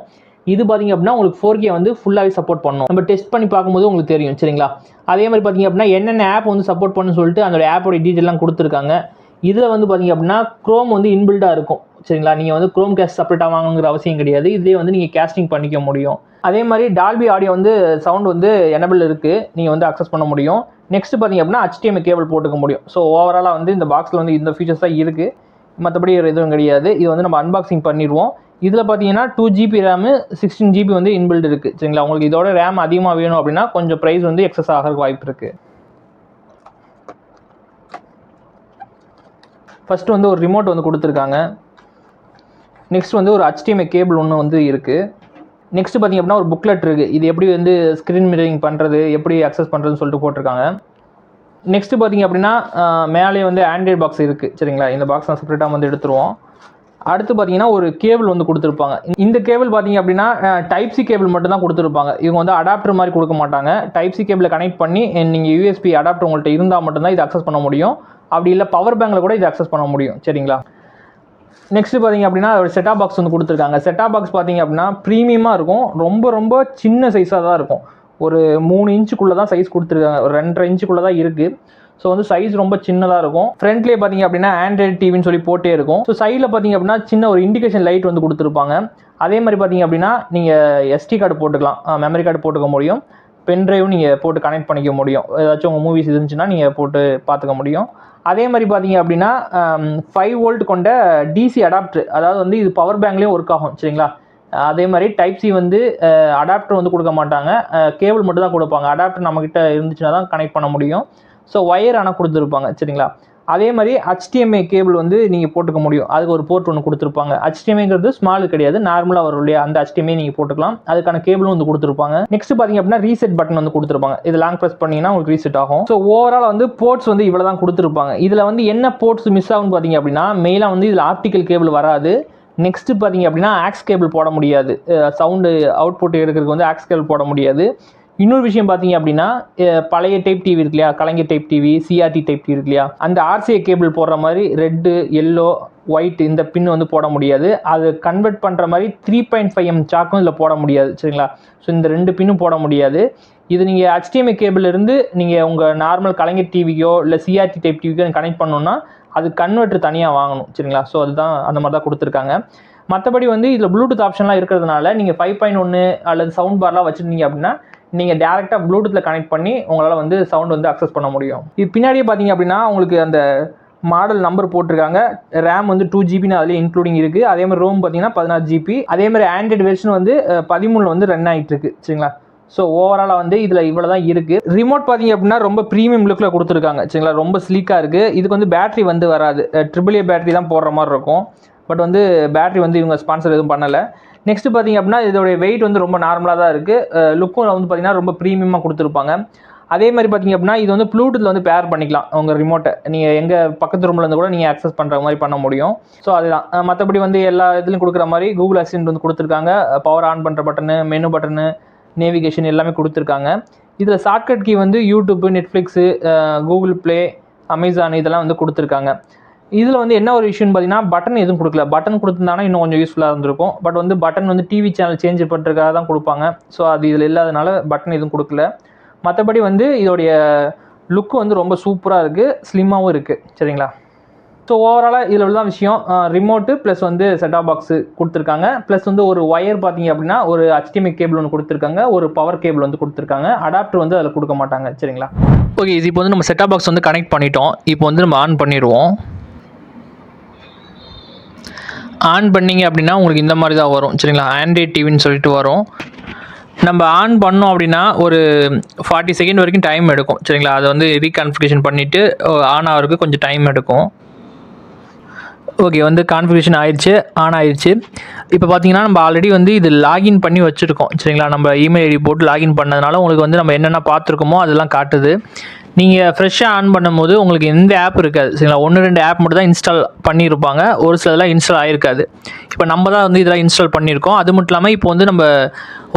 இது பார்த்தீங்க அப்படின்னா உங்களுக்கு ஃபோர் கே வந்து ஃபுல்லாகவே சப்போர்ட் பண்ணும். நம்ம டெஸ்ட் பண்ணி பார்க்கும்போது உங்களுக்கு தெரியும் சரிங்களா? அதே மாதிரி பார்த்தீங்க அப்படின்னா என்னென்ன ஆப் வந்து சப்போர்ட் பண்ணுன்னு சொல்லிட்டு அந்த ஆப்போட டீட்டெயிலாம் கொடுத்துருக்காங்க. இதில் வந்து பார்த்தீங்க அப்படின்னா க்ரோம் வந்து இன்பில்டாக இருக்கும். சரிங்களா? நீங்கள் வந்து க்ரோம் கேஸ்ட் செப்பரேட்டாக வாங்கணுங்கிற அவசியம் கிடையாது. இதுலேயே வந்து நீங்கள் கேஸ்டிங் பண்ணிக்க முடியும். அதே மாதிரி டால்பி ஆடியோ வந்து சவுண்ட் வந்து எனபிள் இருக்குது நீங்கள் வந்து அக்சஸ் பண்ண முடியும். நெக்ஸ்ட் பார்த்தீங்க அப்படின்னா ஹச்டிஎம் கேபிள் போட்டுக்க முடியும். ஸோ ஓவராலாக வந்து இந்த பாக்ஸில் வந்து இந்த ஃபீச்சர்ஸ் தான் இருக்குது மற்றபடி ஒரு எதுவும் கிடையாது. இது வந்து நம்ம அன்பாக்சிங் பண்ணிடுவோம். இதில் பார்த்தீங்கன்னா two GB RAM sixteen GB வந்து இன்பில்ட் இருக்குது சரிங்களா? உங்களுக்கு இதோட ரேம் அதிகமாக வேணும் அப்படின்னா கொஞ்சம் ப்ரைஸ் வந்து எக்ஸஸ் ஆகிறதுக்கு வாய்ப்பு இருக்குது ஃபஸ்ட்டு வந்து ஒரு ரிமோட் வந்து கொடுத்துருக்காங்க. நெக்ஸ்ட் வந்து ஒரு ஹச்டிஎம்ஐ கேபிள் ஒன்று வந்து இருக்குது நெக்ஸ்ட் பார்த்தீங்க அப்படின்னா ஒரு புக்லெட் இருக்குது இது எப்படி வந்து ஸ்க்ரீன் மிரரிங் பண்ணுறது எப்படி அக்சஸ் பண்ணுறதுன்னு சொல்லிட்டு போட்டிருக்காங்க. நெக்ஸ்ட்டு பார்த்தீங்க அப்படின்னா மேலே வந்து ஆண்ட்ராய்ட் பாக்ஸ் இருக்குது சரிங்களா? இந்த பாக்ஸ் நான் செப்பரேட்டாக வந்து எடுத்துருவோம். அடுத்து பார்த்தீங்கன்னா ஒரு கேபிள் வந்து கொடுத்துருப்பாங்க. இந்த கேபிள் பார்த்தீங்க அப்படின்னா டைப் சி கேபிள் மட்டும் தான் கொடுத்துருப்பாங்க. இவங்க வந்து அடாப்டர் மாதிரி கொடுக்க மாட்டாங்க. டைப் சி கேபிளை கனெக்ட் பண்ணி நீங்கள் யூஎஸ்பி அடாப்டர் உங்கள்கிட்ட இருந்தால் மட்டும்தான் இது அக்சஸ் பண்ண முடியும். அப்படி இல்லை பவர் பேங்கில் கூட இது அக்சஸ் பண்ண முடியும். சரிங்களா? நெக்ஸ்ட் பார்த்தீங்க அப்படின்னா ஒரு செட்டா பாக்ஸ் வந்து கொடுத்துருக்காங்க. செட்டா பாக்ஸ் பார்த்தீங்க அப்படின்னா ப்ரீமியமாக இருக்கும். ரொம்ப ரொம்ப சின்ன சைஸாக தான் இருக்கும். ஒரு மூணு இன்ச்சுக்குள்ளே தான் சைஸ் கொடுத்துருக்காங்க. ஒரு ரெண்டரை இன்ச்சுக்குள்ளே தான் இருக்குது ஸோ வந்து சைஸ் ரொம்ப சின்னதாக இருக்கும். ஃப்ரண்ட்லேயே பார்த்தீங்க அப்படின்னா ஆண்ட்ராய்டு டிவின்னு சொல்லி போட்டே இருக்கும். ஸோ சைடில் பார்த்தீங்க அப்படின்னா சின்ன ஒரு இண்டிகேஷன் லைட் வந்து கொடுத்துருப்பாங்க. அதே மாதிரி பார்த்தீங்க அப்படின்னா நீங்கள் எஸ்டி கார்டு போட்டுக்கலாம். மெமரி கார்டு போட்டுக்க முடியும். பென் ட்ரைவ் நீங்கள் போட்டு கனெக்ட் பண்ணிக்க முடியும். ஏதாச்சும் உங்கள் மூவிஸ் இருந்துச்சுன்னா நீங்கள் போட்டு பார்த்துக்க முடியும். அதே மாதிரி பார்த்தீங்க அப்படின்னா ஃபைவ் வோல்ட் கொண்ட டிசி அடாப்டர் அதாவது வந்து இது பவர் பேங்க்லேயும் ஒர்க் ஆகும் சரிங்களா? அதே மாதிரி டைப் சி வந்து அடாப்டர் வந்து கொடுக்க மாட்டாங்க. கேபிள் மட்டும் தான் கொடுப்பாங்க. அடாப்டர் நம்மக்கிட்ட இருந்துச்சுன்னா தான் கனெக்ட் பண்ண முடியும். ஸோ ஒயர் ஆனால் கொடுத்துருப்பாங்க சரிங்களா? அதே மாதிரி HDMI கேபிள் வந்து நீங்கள் போட்டுக்க முடியும். அதுக்கு ஒரு போர்ட் ஒன்று கொடுத்துருப்பாங்க. HDMIங்கிறது ஸ்மால் கிடையாது. நார்மலாக வரும் இல்லையா அந்த HDMI நீங்கள் போட்டுக்கலாம். அதுக்கான கேபிளும் வந்து கொடுத்துருப்பாங்க. நெக்ஸ்ட் பார்த்தீங்க அப்படின்னா ரீசெட் பட்டன் வந்து கொடுத்துருப்பாங்க. இது லாங் ப்ரெஸ் பண்ணிங்கன்னா உங்களுக்கு ரீசெட் ஆகும். ஸோ ஓவரால் வந்து போர்ட்ஸ் வந்து இவ்வளோ தான் கொடுத்துருப்பாங்க. இதில் வந்து என்ன போர்ட்ஸ் மிஸ் ஆகும்னு பார்த்தீங்க அப்படின்னா மெயிலாக வந்து இதில் ஆப்டிக்கல் கேபிள் வராது. நெக்ஸ்ட் பார்த்தீங்க அப்படின்னா ஆக்ஸ் கேபிள் போட முடியாது. சவுண்டு அவுட்புட் எடுக்கிறதுக்கு வந்து ஆக்ஸ் கேபிள் போட முடியாது. இன்னொரு விஷயம் பார்த்தீங்க அப்படின்னா பழைய டைப் டிவி இருக்கு இல்லையா? Kalaignar type TV CRT type TV இருக்கு இல்லையா? அந்த ஆர்சிஏ கேபிள் போடுற மாதிரி ரெட்டு எல்லோ ஒயிட் இந்த பின் வந்து போட முடியாது. அது கன்வெர்ட் பண்ணுற மாதிரி த்ரீ பாயிண்ட் ஃபைவ் எம் சாக்கும் இதில் போட முடியாது சரிங்களா? ஸோ இந்த ரெண்டு பின்னும் போட முடியாது. இது நீங்கள் ஹெச்டிஎம்ஐ கேபிள் இருந்து நீங்கள் உங்கள் நார்மல் கலைஞர் டிவிக்கோ இல்லை சிஆர்டி டைப் டிவிக்கோ கனெக்ட் பண்ணணும்னா அது கன்வெர்ட்டர் தனியாக வாங்கணும் சரிங்களா? ஸோ அதுதான் அந்த மாதிரி தான் கொடுத்துருக்காங்க. மற்றபடி வந்து இதில் ப்ளூடூத் ஆப்ஷன்லாம் இருக்கிறதுனால நீங்கள் ஃபைவ் பாயிண்ட் ஒன்று அல்லது சவுண்ட் பார்லாம் வச்சுருந்தீங்க அப்படின்னா நீங்கள் டேரெக்டாக ப்ளூடூத்தில் கனெக்ட் பண்ணி உங்களால் வந்து சவுண்ட் வந்து அக்சஸ் பண்ண முடியும். இது பின்னாடியே பார்த்தீங்க அப்படின்னா உங்களுக்கு அந்த மாடல் நம்பர் போட்டிருக்காங்க. ரேம் வந்து டூ ஜிபின்னு அதிலே இன்க்ளூடிங் இருக்குது அதே மாதிரி ரோம் பார்த்தீங்கன்னா பதினாறு ஜிபி அதே மாதிரி ஆண்ட்ராய்டு வெர்ஷன் வந்து பதிமூணில் வந்து ரன் ஆகிட்டு இருக்கு. சரிங்களா? ஸோ ஓவராலாக வந்து இதில் இவ்வளோ தான் இருக்குது ரிமோட் பார்த்தீங்க அப்படின்னா ரொம்ப ப்ரீமியம் லுக்கில் கொடுத்துருக்காங்க. சரிங்களா? ரொம்ப ஸ்லீக்காக இருக்குது இதுக்கு வந்து பேட்டரி வந்து வராது. ட்ரிபிள் ஏ பேட்டரி தான் போடுற மாதிரி இருக்கும். பட் வந்து பேட்டரி வந்து இவங்க ஸ்பான்சர் எதுவும் பண்ணலை. நெக்ஸ்ட் பார்த்தீங்க அப்படின்னா இதோடைய வெயிட் வந்து ரொம்ப நார்மலாக தான் இருக்குது லுக்கும் வந்து பார்த்திங்கன்னா ரொம்ப ப்ரீமியமாக கொடுத்துருப்பாங்க. அதே மாதிரி பார்த்தீங்க அப்படின்னா இது வந்து ப்ளூடூத்தில் வந்து பேர் பண்ணிக்கலாம் உங்கள் ரிமோட்டை நீங்கள் எங்கள் பக்கத்து ரூமில் இருந்து கூட நீங்கள் ஆக்சஸ் பண்ணுற மாதிரி பண்ண முடியும். ஸோ அதுதான். மற்றபடி வந்து எல்லா இதுலையும் கொடுக்குற மாதிரி கூகுள் அசிஸ்டன்ட் வந்து கொடுத்துருக்காங்க. பவர் ஆன் பண்ணுற பட்டனு மெனு பட்டனு நேவிகேஷன் எல்லாமே கொடுத்துருக்காங்க. இதில் ஷார்ட்கட் கீ வந்து YouTube Netflix Google Play Amazon இதெல்லாம் வந்து கொடுத்துருக்காங்க. இதில் வந்து என்ன ஒரு இஷ்யூன்னு பார்த்தீங்கன்னா பட்டன் எதுவும் கொடுக்கல. பட்டன் கொடுத்துருந்தாங்கன்னா இன்னும் கொஞ்சம் யூஸ்ஃபுல்லாக இருந்திருக்கும். பட் வந்து பட்டன் வந்து டிவி சேனல் சேஞ்ச் பண்ணுறதுக்காக தான் கொடுப்பாங்க. ஸோ அது இதில் இல்லாதனால பட்டன் எதுவும் கொடுக்கல. மற்றபடி வந்து இதோடைய லுக்கு வந்து ரொம்ப சூப்பராக இருக்குது ஸ்லிம்மாகவும் இருக்குது சரிங்களா? ஸோ ஓவராலாக இதில் தான் விஷயம் ரிமோட்டு ப்ளஸ் வந்து செட்டாப் பாக்ஸு கொடுத்துருக்காங்க. ப்ளஸ் வந்து ஒரு ஒயர் பார்த்தீங்க அப்படின்னா ஒரு ஹச்டிஎம்ஐ கேபிள் ஒன்று கொடுத்துருக்காங்க. ஒரு பவர் கேபிள் வந்து கொடுத்துருக்காங்க. அடாப்டர் வந்து அதில் கொடுக்க மாட்டாங்க. சரிங்களா? ஓகே இது இப்போ வந்து நம்ம செட்டாப் பாக்ஸ் வந்து கனெக்ட் பண்ணிட்டோம். இப்போ வந்து நம்ம ஆன் பண்ணிடுவோம். ஆன் பண்ணிங்க அப்படின்னா உங்களுக்கு இந்த மாதிரி தான் வரும். சரிங்களா? ஆண்ட்ராய்ட் டிவின்னு சொல்லிட்டு வரும். நம்ம ஆன் பண்ணோம் அப்படின்னா ஒரு ஃபார்ட்டி செகண்ட் வரைக்கும் டைம் எடுக்கும். சரிங்களா? அதை வந்து ரீகான்ஃபிகரேஷன் பண்ணிவிட்டு ஆன் ஆகிறதுக்கு கொஞ்சம் டைம் எடுக்கும். ஓகே வந்து கான்ஃபிகரேஷன் ஆயிடுச்சு ஆன் ஆயிடுச்சு. இப்போ பார்த்தீங்கன்னா நம்ம ஆல்ரெடி வந்து இது லாகின் பண்ணி வச்சுருக்கோம். சரிங்களா? நம்ம இமெயில் ஐடி போட்டு லாகின் பண்ணதுனால உங்களுக்கு வந்து நம்ம என்னென்ன பார்த்துருக்கோமோ அதெல்லாம் காட்டுது. நீங்கள் ஃப்ரெஷ்ஷாக ஆன் பண்ணும்போது உங்களுக்கு எந்த ஆப் இருக்காது. சரிங்களா? ஒன்று ரெண்டு ஆப் மட்டும் தான் இன்ஸ்டால் பண்ணியிருப்பாங்க ஒரு சிலதெல்லாம் இன்ஸ்டால் ஆகிருக்காது இப்போ நம்ம தான் வந்து இதெல்லாம் இன்ஸ்டால் பண்ணியிருக்கோம் அது மட்டும் இல்லாமல் இப்போ வந்து நம்ம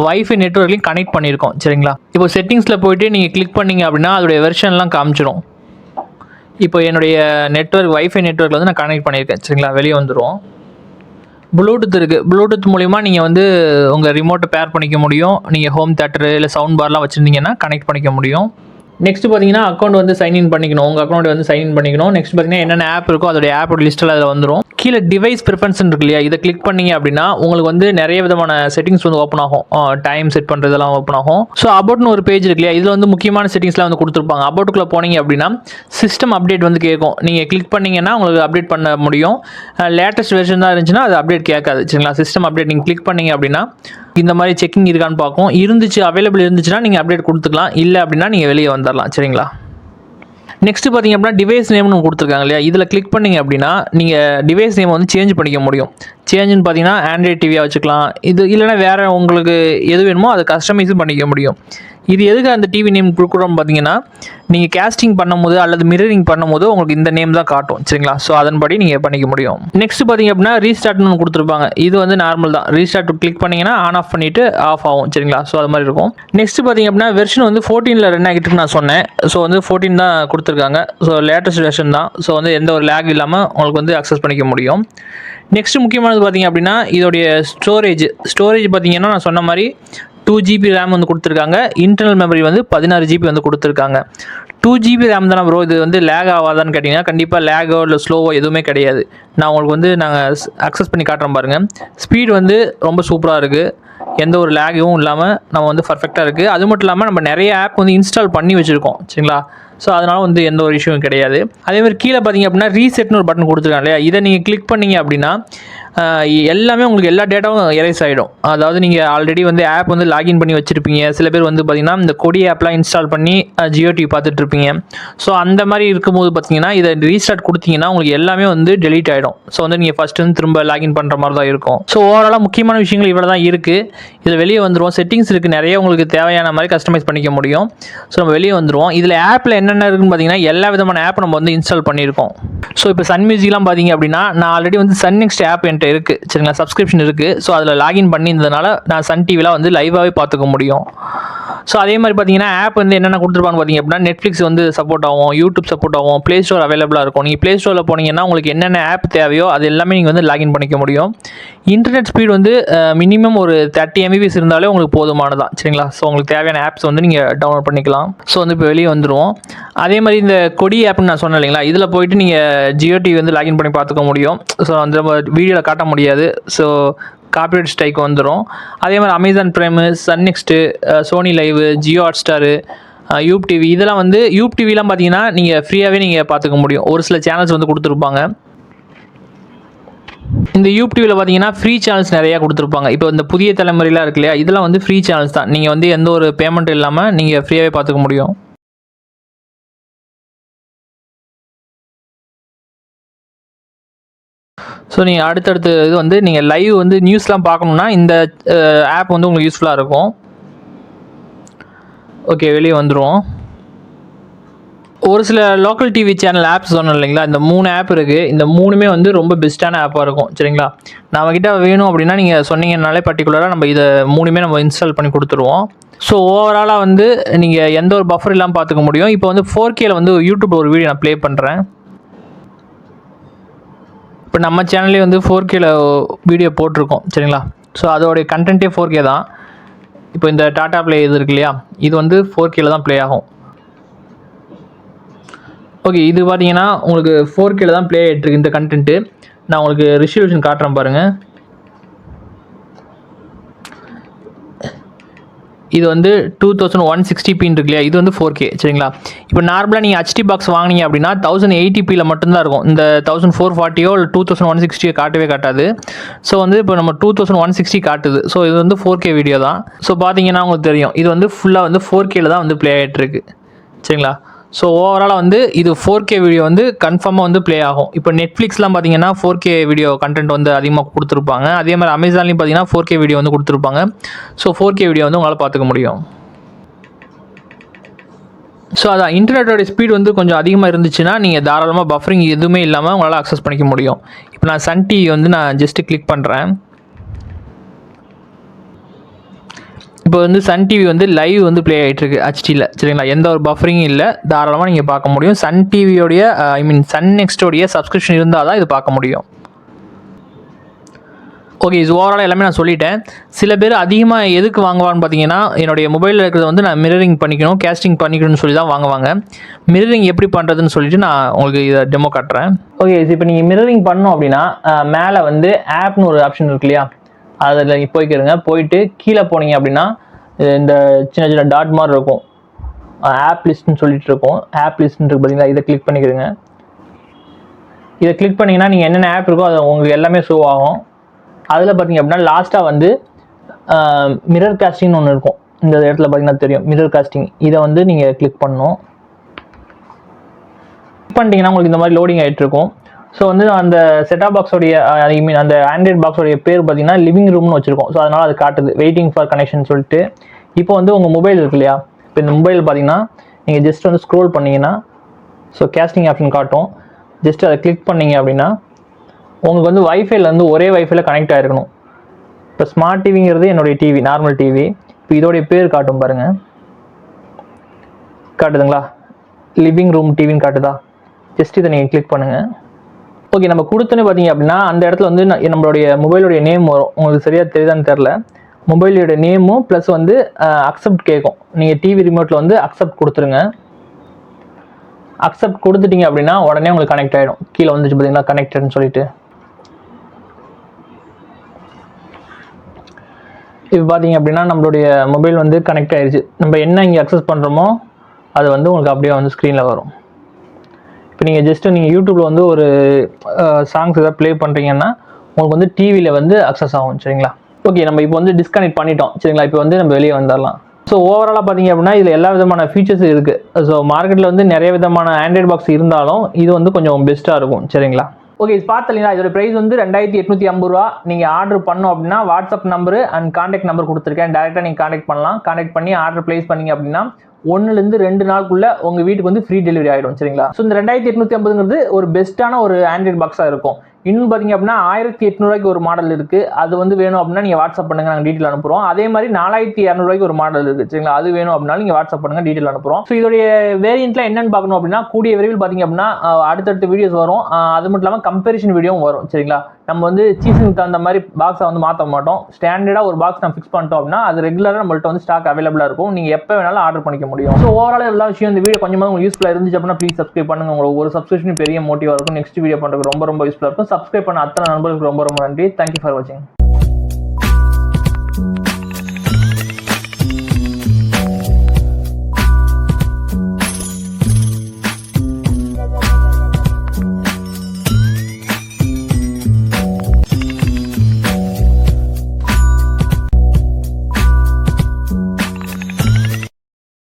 ஒய்ஃபை நெட்ஒர்க்லையும் கனெக்ட் பண்ணியிருக்கோம் சரிங்களா? இப்போ செட்டிங்ஸில் போயிட்டு நீங்கள் கிளிக் பண்ணீங்க அப்படின்னா அதோடைய வெர்ஷன்லாம் காமிச்சிடும் இப்போ என்னுடைய நெட்ஒர்க் வைஃபை நெட்ஒர்க்கில் வந்து நான் கனெக்ட் பண்ணியிருக்கேன். சரிங்களா? வெளியே வந்துடுவோம் ப்ளூடூத் இருக்குது ப்ளூடூத் மூலிமா நீங்கள் வந்து உங்கள் ரிமோட்டை பேர் பண்ணிக்க முடியும். நீங்கள் ஹோம் தேட்டரு இல்லை சவுண்ட் பார்லாம் வச்சுருந்தீங்கன்னா கனெக்ட் பண்ணிக்க முடியும். நெக்ஸ்ட் பார்த்தீங்கன்னா அக்கௌண்ட் வந்து சைன்இன் பண்ணிக்கணும். உங்கள் அக்கௌண்ட் வந்து சைன்இன் பண்ணிக்கணும். நெக்ஸ்ட் பார்த்தீங்கன்னா என்னென்ன ஆப் இருக்கோ அதோடைய ஆப்போட லிஸ்ட்டில் அதில் வந்துடும் கீழே டிவைஸ் ப்ரிஃபரன்ஸ் இருக்கு இல்லையா? இதை கிளிக் பண்ணீங்க அப்படின்னா உங்களுக்கு வந்து நிறைய விதமான செட்டிங்ஸ் வந்து ஓப்பன் ஆகும். டைம் செட் பண்ணுறதெல்லாம் ஓப்பன் ஆகும். ஸோ அபவுட்னு ஒரு பேஜ் இருக்கு இல்லையா? இதில் வந்து முக்கியமான செட்டிங்ஸ்லாம் வந்து கொடுத்துருப்பாங்க. அபவுட்டுக்குள்ளே போனீங்க அப்படின்னா சிஸ்டம் அப்டேட் வந்து கேட்கும். நீங்கள் கிளிக் பண்ணீங்கன்னா உங்களுக்கு அப்டேட் பண்ண முடியும். லேட்டஸ்ட் வெர்ஷன் தான் இருந்துச்சுன்னா அது அப்டேட் கேட்காது. சரிங்களா? சிஸ்டம் அப்டேட் நீங்கள் கிளிக் பண்ணீங்க அப்படின்னா இந்த மாதிரி செக்கிங் இருக்கான்னு பார்க்கும் இருந்துச்சு அவைலபிள் இருந்துச்சுன்னா நீங்கள் அப்டேட் கொடுத்துக்கலாம். இல்லை அப்படின்னா நீங்கள் வெளியே வந்துடலாம். சரிங்களா? நெக்ஸ்ட் பார்த்தீங்க அப்படின்னா டிவைஸ் நேம்னு கொடுத்துருக்காங்க இல்லையா? இதில் கிளிக் பண்ணீங்க அப்படின்னா நீங்கள் டிவைஸ் நேம் வந்து சேஞ்ச் பண்ணிக்க முடியும். சேஞ்சுன்னு பார்த்தீங்கன்னா ஆண்ட்ராய்ட் டிவியாக வச்சுக்கலாம். இது இல்லைன்னா வேறு உங்களுக்கு எது வேணுமோ அதை கஸ்டமைஸும் பண்ணிக்க முடியும். இது எதுக்கு அந்த டிவி நேம் கொடுக்குறோம் பார்த்தீங்கன்னா நீங்கள் கேஸ்டிங் பண்ணும்போது அல்லது மிரரிங் பண்ணும்போது உங்களுக்கு இந்த நேம் தான் காட்டும் சரிங்களா? ஸோ அதன்படி நீங்கள் பண்ணிக்க முடியும். நெக்ஸ்ட் பார்த்தீங்க அப்படின்னா ரீஸ்டார்ட்னு ஒன்று கொடுத்துருப்பாங்க. இது வந்து நார்மல் தான். ரீஸ்டார்ட் கிளிக் பண்ணீங்கன்னா ஆன் ஆஃப் பண்ணிவிட்டு ஆஃப் ஆகும் சரிங்களா? ஸோ அது மாதிரி இருக்கும். நெக்ஸ்ட் பார்த்தீங்க அப்படின்னா வெர்ஷன் வந்து ஃபோர்டீனில் ரன் ஆகிட்டு நான் சொன்னேன். ஸோ வந்து ஃபோர்டீன் தான் கொடுத்துருக்காங்க. ஸோ லேட்டஸ்ட் வெர்ஷன் தான். ஸோ வந்து எந்த ஒரு லேக் இல்லாமல் உங்களுக்கு வந்து அக்சஸ் பண்ணிக்க முடியும். நெக்ஸ்ட் முக்கியமானது பார்த்தீங்க அப்படின்னா இதோடைய ஸ்டோரேஜ் ஸ்டோரேஜ் பார்த்தீங்கன்னா நான் சொன்ன மாதிரி டூ ஜிபி ரேம் வந்து கொடுத்துருக்காங்க. இன்டர்னல் மெமரி வந்து பதினாறு ஜிபி வந்து கொடுத்துருக்காங்க. டூ ஜிபி ரேம் தானே ப்ரோ இது வந்து லேக் ஆகாதான்னு கேட்டிங்கன்னா கண்டிப்பாக லேகோ இல்லை ஸ்லோவோ எதுவுமே கிடையாது. நான் உங்களுக்கு வந்து நாங்கள் அக்சஸ் பண்ணி காட்டுறோம் பாருங்கள் ஸ்பீட் வந்து ரொம்ப சூப்பராக இருக்குது எந்த ஒரு லேகும் இல்லாமல் நம்ம வந்து பர்ஃபெக்டாக இருக்குது அது மட்டும் இல்லாமல் நம்ம நிறைய ஆப் வந்து இன்ஸ்டால் பண்ணி வச்சுருக்கோம். சரிங்களா? ஸோ அதனால் வந்து எந்த ஒரு இஷ்யூவும் கிடையாது. அதேமாதிரி கீழே பார்த்தீங்க அப்படின்னா ரீசெட்னு ஒரு பட்டன் கொடுத்துருக்காங்க இல்லையா? இதை நீங்கள் கிளிக் பண்ணீங்க அப்படின்னா எல்லாமே உங்களுக்கு எல்லா டேட்டாவும் எரேஸ் ஆகிடும் அதாவது நீங்கள் ஆல்ரெடி வந்து ஆப் வந்து லாகின் பண்ணி வச்சுருப்பீங்க. சில பேர் வந்து பார்த்தீங்கன்னா இந்த கொடி ஆப்லாம் இன்ஸ்டால் பண்ணி ஜியோ டிவி பார்த்துட்ருப்பீங்க ஸோ அந்த மாதிரி இருக்கும்போது பார்த்தீங்கன்னா இதை ரீஸ்டார்ட் கொடுத்தீங்கன்னா உங்களுக்கு எல்லாமே வந்து டெலீட் ஆகிடும் ஸோ வந்து நீங்கள் ஃபஸ்ட்டு வந்து திரும்ப லாகின் பண்ணுற மாதிரி தான் இருக்கும். ஸோ ஓவராலாக முக்கியமான விஷயங்கள் இவ்வளோ தான் இருக்குது இதில் வெளியே வந்துருவோம். செட்டிங்ஸ் இருக்குது நிறைய உங்களுக்கு தேவையான மாதிரி கஸ்டமைஸ் பண்ணிக்க முடியும். ஸோ நம்ம வெளியே வந்துடுவோம் இதில் ஆப்பில் என்னென்ன இருக்குன்னு பார்த்தீங்கன்னா எல்லா விதமான ஆப் நம்ம வந்து இன்ஸ்டால் பண்ணியிருக்கோம். ஸோ இப்போ சன் மியூசிக்லாம் பார்த்தீங்க அப்படின்னா நான் ஆல்ரெடி வந்து சன் நெக்ஸ்ட் ஆப் என்கிட்ட இருக்குது சரிங்களா? சப்ஸ்கிரிப்ஷன் இருக்குது ஸோ அதில் லாகின் பண்ணியிருந்ததுனால நான் சன் டிவிலாம் வந்து லைவாகவே பார்த்துக்க முடியும். ஸோ அதே மாதிரி பார்த்தீங்கன்னா ஆப் வந்து என்னென்ன கொடுத்துருப்பான்னு பார்த்தீங்க அப்படின்னா நெட்ஃப்ளிக்ஸ் வந்து சப்போர்ட் ஆகும் யூடியூப் சப்போர்ட் ஆகும் ப்ளே ஸ்டோர் அவைலபிளாக இருக்கும். நீங்கள் ப்ளே ஸ்டோரில் போனீங்கன்னா உங்களுக்கு என்னென்ன ஆப் தேவையோ அது எல்லாமே நீங்கள் வந்து லாகின் பண்ணிக்க முடியும். இன்டர்நெட் ஸ்பீட் வந்து மினிமம் ஒரு தேர்ட்டி எம்பிபிஎஸ் இருந்தாலே உங்களுக்கு போதுமானதான் சரிங்களா? ஸோ உங்களுக்கு தேவையான ஆப்ஸ் வந்து நீங்கள் டவுன்லோட் பண்ணிக்கலாம். ஸோ வந்து இப்போ வெளியே வந்துடுவோம் அதே மாதிரி இந்த கொடி ஆப்னு நான் சொன்னேன் இல்லைங்களா? இதில் போயிட்டு நீங்கள் ஜியோ டிவி வந்து லாகின் பண்ணி பார்த்துக்க முடியும். ஸோ அந்த வீடியோவில் காட்ட முடியாது. ஸோ காப்பிரைட் ஸ்ட்ரைக் வந்துடும் அதே மாதிரி Amazon Prime Sun next Sony LIV Jio Hotstar Yupp TV இதெல்லாம் வந்து யூப் டிவிலாம் பார்த்தீங்கன்னா நீங்கள் ஃப்ரீயாகவே நீங்கள் பார்த்துக்க முடியும். ஒரு சில சேனல்ஸ் வந்து கொடுத்துருப்பாங்க. இந்த யூப் டிவியில் பார்த்தீங்கன்னா ஃப்ரீ சேனல்ஸ் நிறையா கொடுத்துருப்பாங்க. இப்போ இந்த புதிய தலைமுறையெலாம் இருக்கு இல்லையா? இதெல்லாம் வந்து ஃப்ரீ சேனல்ஸ் தான். நீங்கள் வந்து எந்த ஒரு பேமெண்ட் இல்லாமல் நீங்கள் ஃப்ரீயாகவே பார்த்துக்க முடியும். ஸோ நீங்கள் அடுத்தடுத்து இது வந்து நீங்கள் லைவ் வந்து நியூஸ்லாம் பார்க்கணுன்னா இந்த ஆப் வந்து உங்களுக்கு யூஸ்ஃபுல்லாக இருக்கும். ஓகே வெளியே வந்துடுவோம் ஒரு சில லோக்கல் டிவி சேனல் ஆப்ஸ் சொன்னோம் இல்லைங்களா? இந்த மூணு ஆப் இருக்குது இந்த மூணுமே வந்து ரொம்ப பெஸ்ட்டான ஆப்பாக இருக்கும். சரிங்களா? நம்மக்கிட்ட வேணும் அப்படின்னா நீங்கள் சொன்னீங்கனாலே பர்டிகுலராக நம்ம இதை மூணுமே நம்ம இன்ஸ்டால் பண்ணி கொடுத்துருவோம். ஸோ ஓவராலாக வந்து நீங்கள் எந்த ஒரு பஃபர் இல்லாமல் பார்த்துக்க முடியும். இப்போ வந்து ஃபோர் கேல வந்து யூடியூப் ஒரு வீடியோ நான் ப்ளே பண்ணுறேன் இப்போ நம்ம சேனல்லே வந்து ஃபோர் கேல வீடியோ போட்டிருக்கோம். சரிங்களா? ஸோ அதோடைய கண்டென்ட்டே ஃபோர் கே தான். இப்போ இந்த டாட்டா ப்ளே இது இருக்கு இல்லையா? இது வந்து ஃபோர் கேல தான் ப்ளே ஆகும். ஓகே இது பார்த்தீங்கன்னா உங்களுக்கு ஃபோர் கேல தான் ப்ளே ஆகிட்டுருக்கு இந்த கண்டென்ட்டு நான் உங்களுக்கு ரிசல்யூஷன் காட்டுறேன் பாருங்கள் இது வந்து டூ தௌசண்ட் ஒன் சிக்ஸ்டி பின் இருக்கு இல்லையா? இது வந்து ஃபோர் கே சரிங்களா? இப்போ நார்மலாக நீங்கள் ஹச்டி பாக்ஸ் வாங்கினீங்க அப்படின்னா தௌசண்ட் எயிட்டிபியில் மட்டும்தான் இருக்கும். இந்த தௌசண்ட் ஃபோர் ஃபார்ட்டியோ இல்லை டூ தௌசண்ட் ஒன் சிக்ஸ்டியோ காட்டவே காட்டாது. ஸோ வந்து இப்போ நம்ம டூ தௌசண்ட் ஒன் சிக்ஸ்டி காட்டுது. ஸோ இது வந்து ஃபோர் கே வீடியோ தான். ஸோ பார்த்தீங்கன்னா உங்களுக்கு தெரியும். இது வந்து ஃபுல்லாக வந்து ஃபோர் கேல தான் வந்து ப்ளே ஆகிட்டு இருக்கு. சரிங்களா? ஸோ ஓவராலாக வந்து இது ஃபோர் கே வீடியோ வந்து கன்ஃபார்மாக வந்து ப்ளே ஆகும். இப்போ நெட்ஃப்ளிக்ஸ்லாம் பார்த்தீங்கன்னா ஃபோர் கே வீடியோ கண்டென்ட் வந்து அதிகமாக கொடுத்துருப்பாங்க. அதே மாதிரி அமேசான்லேயும் பார்த்தீங்கன்னா ஃபோர் கே வீடியோ வந்து கொடுத்துருப்பாங்க. ஸோ ஃபோர் கே வீடியோ வந்து உங்களால் பார்த்துக்க முடியும். ஸோ அதான். இன்டர்நெட்டோட ஸ்பீட் வந்து கொஞ்சம் அதிகமாக இருந்துச்சுன்னா நீங்கள் தாராளமாக பஃபரிங் எதுவுமே இல்லாமல் உங்களால் அக்சஸ் பண்ணிக்க முடியும். இப்போ நான் சன் டிவி வந்து நான் ஜஸ்ட்டு கிளிக் பண்ணுறேன் இப்போ வந்து சன் டிவி வந்து லைவ் வந்து ப்ளே ஆகிட்டு இருக்கு ஹச்டியில் சரிங்களா? எந்த ஒரு பஃபரிங்கும் இல்லை. தாராளமாக நீங்கள் பார்க்க முடியும். சன் டிவியோடைய ஐ மீன் சன் நெக்ஸ்டோடைய சப்ஸ்கிரிப்ஷன் இருந்தால் தான் இது பார்க்க முடியும். ஓகே இது ஓவரால் எல்லாமே நான் சொல்லிட்டேன். சில பேர் அதிகமாக எதுக்கு வாங்குவான்னு பார்த்தீங்கன்னா என்னுடைய மொபைலில் இருக்கிறத வந்து நான் மிரரிங் பண்ணிக்கணும் கேஸ்டிங் பண்ணிக்கணும்னு சொல்லி தான் வாங்குவாங்க. மிரரிங் எப்படி பண்ணுறதுன்னு சொல்லிட்டு நான் உங்களுக்கு இதை டெமோ காட்டுறேன். ஓகே இப்போ நீங்கள் மிரரிங் பண்ணோம் அப்படின்னா மேலே வந்து ஆப்னு ஒரு ஆப்ஷன் இருக்கு இல்லையா? அதில் நீங்கள் போய்க்கிறங்க போயிட்டு கீழே போனீங்க அப்படின்னா இந்த சின்ன சின்ன டாட் மாதிரி இருக்கும். ஆப் லிஸ்ட்னு சொல்லிட்டு இருக்கோம். ஆப் லிஸ்ட்னு இருக்கு பார்த்தீங்களா இதை கிளிக் பண்ணிக்கிறங்க இதை கிளிக் பண்ணிங்கன்னா நீங்கள் என்னென்ன ஆப் இருக்கோ அது உங்களுக்கு எல்லாமே ஷோ ஆகும். அதில் பார்த்தீங்க அப்படின்னா லாஸ்ட்டாக வந்து மிரர் காஸ்டிங்னு ஒன்று இருக்கும். இந்த இடத்துல பார்த்தீங்கன்னா தெரியும். மிரர் காஸ்டிங் இதை வந்து நீங்கள் கிளிக் பண்ணணும். கிளிக் பண்ணிட்டீங்கன்னா உங்களுக்கு இந்த மாதிரி லோடிங் ஆகிட்டு இருக்கும். ஸோ வந்து அந்த செட்டா பாக்ஸோடைய ஐ மீன் அந்த ஆண்ட்ராய்ட் பாக்ஸோடைய பேர் பார்த்தீங்கன்னா லிவிங் ரூம்னு வச்சிருக்கோம். ஸோ அதனால் அது காட்டுது. வெயிட்டிங் ஃபார் கனெக்ஷன் சொல்லிட்டு. இப்போ வந்து உங்கள் மொபைல் இருக்கு இல்லையா? இப்போ இந்த மொபைல் பார்த்தீங்கன்னா நீங்கள் ஜஸ்ட் வந்து ஸ்க்ரோல் பண்ணிங்கன்னா ஸோ கேஸ்டிங் ஆப்ஷன் காட்டும். ஜஸ்ட் அதை கிளிக் பண்ணீங்க அப்படின்னா உங்களுக்கு வந்து வைஃபைல வந்து ஒரே வைஃபைல கனெக்ட் ஆகிருக்கணும் இப்போ ஸ்மார்ட் டிவிங்கிறது என்னுடைய டிவி நார்மல் டிவி இப்போ இதோடைய பேர் காட்டும் பாருங்கள் காட்டுதுங்களா? லிவிங் ரூம் டிவின்னு காட்டுதா? ஜஸ்ட் இதை நீங்கள் கிளிக் பண்ணுங்கள் ஓகே நம்ம கொடுத்தோன்னே பார்த்தீங்க அப்படின்னா அந்த இடத்துல வந்து நம்மளுடைய மொபைலுடைய நேம் வரும். உங்களுக்கு சரியாக தெரியுதான்னு தெரில மொபைலோட நேமும் ப்ளஸ் வந்து அக்செப்ட் கேட்கும் நீங்கள் டிவி ரிமோட்டில் வந்து அக்செப்ட் கொடுத்துருங்க. அக்செப்ட் கொடுத்துட்டீங்க அப்படின்னா உடனே உங்களுக்கு கனெக்ட் ஆகிடும் கீழே வந்துச்சு பார்த்தீங்களா கனெக்டட்னு சொல்லிட்டு. இப்போ பார்த்தீங்க அப்படின்னா நம்மளுடைய மொபைல் வந்து கனெக்ட் ஆயிருச்சு. நம்ம என்ன இங்கே அக்சஸ் பண்ணுறோமோ அது வந்து உங்களுக்கு அப்படியே வந்து ஸ்க்ரீனில் வரும். இப்போ நீங்கள் ஜஸ்ட்டு நீங்கள் யூடியூப்பில் வந்து ஒரு சாங்ஸ் ஏதாவது ப்ளே பண்ணுறீங்கன்னா உங்களுக்கு வந்து டிவியில் வந்து அக்சஸ் ஆகும் சரிங்களா? ஓகே நம்ம இப்போ வந்து டிஸ்கனெக்ட் பண்ணிட்டோம் சரிங்களா? இப்போ வந்து நம்ம வெளியே வந்துடலாம் ஸோ ஓவராலாக பார்த்தீங்க அப்படின்னா இதில் எல்லா விதமான ஃபீச்சர்ஸ் இருக்குது ஸோ மார்க்கெட்டில் வந்து நிறைய விதமான ஆண்ட்ராய்டு பாக்ஸ் இருந்தாலும் இது வந்து கொஞ்சம் பெஸ்ட்டாக இருக்கும் சரிங்களா? ஓகே இது பார்த்தீங்களா இதோட ப்ரைஸ் வந்து ரெண்டாயிரத்தி எட்நூற்றி ஐம்பது ரூபா. நீங்கள் ஆர்டர் பண்ணோம் அப்படின்னா WhatsApp number and contact number கொடுத்துருக்கேன். டேரெக்டாக நீங்கள் காண்டாக்ட் பண்ணலாம். காண்டாக்ட் பண்ணி ஆர்டர் ப்ளேஸ் பண்ணீங்க அப்படின்னா ஒன்றுலேருந்து ரெண்டு நாளுக்குள்ள உங்கள் வீட்டுக்கு வந்து ஃப்ரீ டெலிவரி ஆகிடும் சரிங்களா? ஸோ இந்த ரெண்டாயிரத்தி எட்நூற்றி ஐம்பதுங்கிறது ஒரு பெஸ்ட்டான ஒரு ஆண்ட்ராய்டு பாக்ஸாக இருக்கும். இன்னும் பார்த்தீங்க அப்படின்னா ஆயிரத்தி எட்நூறுவாய்க்கு ஒரு மாடல் இருக்குது அது வந்து வேணும் அப்படின்னா நீங்கள் வாட்ஸ்அப் பண்ணுங்க நாங்கள் டீட்டெயில் அனுப்புகிறோம் அதே மாதிரி நாலாயிரத்தி இரநூறுவாய்க்கு ஒரு மாடல் இருக்குது சரிங்களா? அது வேணும் அப்படின்னா நீங்கள் வாட்ஸ்அப் பண்ணுங்க டீட்டெயில் அனுப்புகிறோம் ஸோ இதோடைய வேரியண்ட்லாம் என்னன்னு பார்க்கணும் அப்படின்னா கூடிய விரைவில் பார்த்தீங்க அப்படின்னா அடுத்தடுத்த வீடியோஸ் வரும். அது மட்டும் இல்லாமல் கம்பேரிஷன் வீடியோவும் வரும் சரிங்களா? நம்ம வந்து சீசனுக்கு தகுந்த மாதிரி பாக்ஸை வந்து மாற்ற மாட்டோம். ஸ்டாண்டர்டாக ஒரு பாக்ஸ் நம்ம ஃபிக்ஸ் பண்ணிட்டோம் அப்படின்னா அது ரெகுலராக நம்மள்ட்ட வந்து ஸ்டாக் அவைலபிளாக இருக்கும். நீங்கள் எப்போ வேணாலும் ஆர்டர் பண்ணிக்க முடியும். ஸோ ஓவரால் எல்லா விஷயம் இந்த வீடியோ கொஞ்சமாக உங்களுக்கு யூஸ்ஃபுல்லாக இருந்துச்சு அப்படின்னா ப்ளீஸ் சப்ஸ்கிரைப் பண்ணுங்க. உங்களுக்கு ஒரு சப்ஸ்கிரிப்ஷன் பெரிய மோட்டிவாக இருக்கும். நெக்ஸ்ட் வீடியோ பண்ணுறதுக்கு ரொம்ப ரொம்ப யூஸ்ஃபுல்லாக இருக்கும். சப்ஸ்கிரைப் பண்ண அத்தனை நண்பர்களுக்கு ரொம்ப ரொம்ப நன்றி. தேங்க்யூ ஃபார் வாட்சிங்